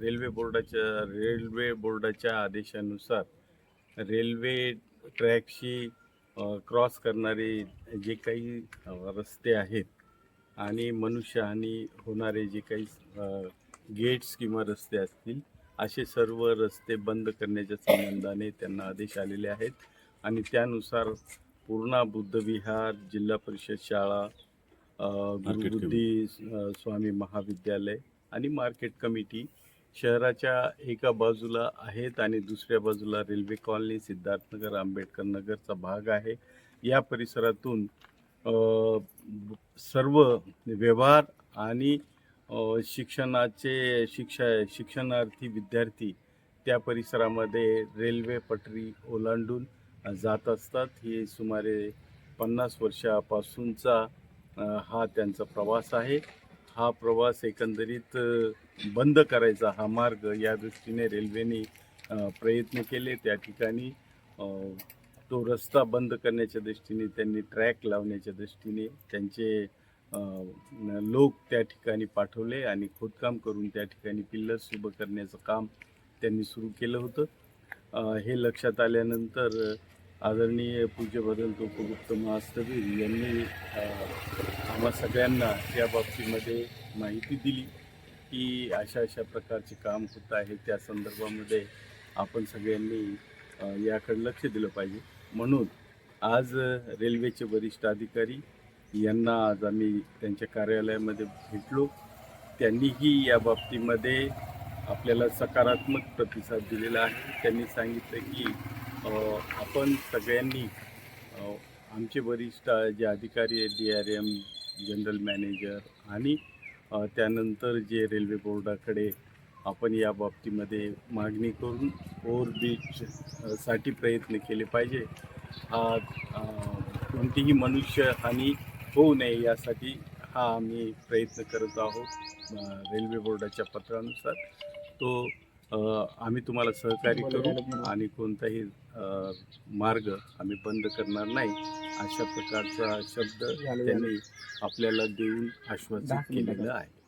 Railway बोर्डाच्या railway बोर्डाच्या आदेशानुसार रेल्वे ट्रॅकशी क्रॉस करणारे जे काही रस्ते आहेत आणि मनुष्यहानी होणारे जे काही गेट्स किंवा रस्ते असतील असे सर्व रस्ते बंद करण्याच्या संबंधाने त्यांना आदेश आलेले आहेत. आणि त्यानुसार पूर्णा बुद्धविहार जिल्हा परिषद शाळा गुरुबुद्धी स्वामी महाविद्यालय आणि मार्केट कमिटी शहराच्या एका बाजूला आहेत आणि दुसऱ्या बाजूला रेल्वे कॉलनी सिद्धार्थनगर आंबेडकर नगरचा भाग आहे. या परिसरातून सर्व व्यवहार आणि शिक्षणाचे शिक्षा शिक्षणार्थी विद्यार्थी त्या परिसरामध्ये रेल्वे पटरी ओलांडून जात असतात. ही सुमारे पन्नास वर्षापासूनचा हा त्यांचा प्रवास आहे. हा प्रवास एकंदरीत बंद करायचा हा मार्ग या दृष्टीने रेल्वेने प्रयत्न केले. त्या ठिकाणी तो रस्ता बंद करण्याच्या दृष्टीने त्यांनी ट्रॅक लावण्याच्या दृष्टीने त्यांचे लोक त्या ठिकाणी पाठवले आणि खोदकाम करून त्या ठिकाणी पिल्लर्स उभं करण्याचं काम त्यांनी सुरू केलं होतं. हे लक्षात आल्यानंतर आदरणीय पूज्य बदल उपगुप्त महास्तवीर यांनी आम्हा सगळ्यांना या बाबतीमध्ये माहिती दिली की अशा अशा प्रकारचे काम होत आहे. त्या संदर्भामध्ये आपण सगळ्यांनी याकडे लक्ष दिलं पाहिजे. म्हणून आज रेल्वेचे वरिष्ठ अधिकारी यांना आज आम्ही त्यांच्या कार्यालयामध्ये भेटलो. त्यांनीही या बाबतीमध्ये आपल्याला सकारात्मक प्रतिसाद दिलेला आहे. त्यांनी सांगितलं की आपण सगळ्यांनी आमचे वरिष्ठ जे अधिकारी आहेत D R M general manager आणि त्यानंतर जे रेल्वे बोर्डाकडे आपण या बाबतीमध्ये मागणी करून ओव्हरब्रिजसाठी साठी प्रयत्न केले पाहिजे. हा अ, कोणतीही मनुष्यहानी होऊ नये यासाठी हा आम्ही प्रयत्न करत आहोत रेल्वे बोर्डाच्या पत्रानुसार. तो आम्ही तुम्हाला सहकार्य करू आणि कोणताही मार्ग आम्ही बंद करणार नाही. अशा प्रकारचा शब्द त्यांनी आपल्याला देऊन आश्वासित केलेलं आहे.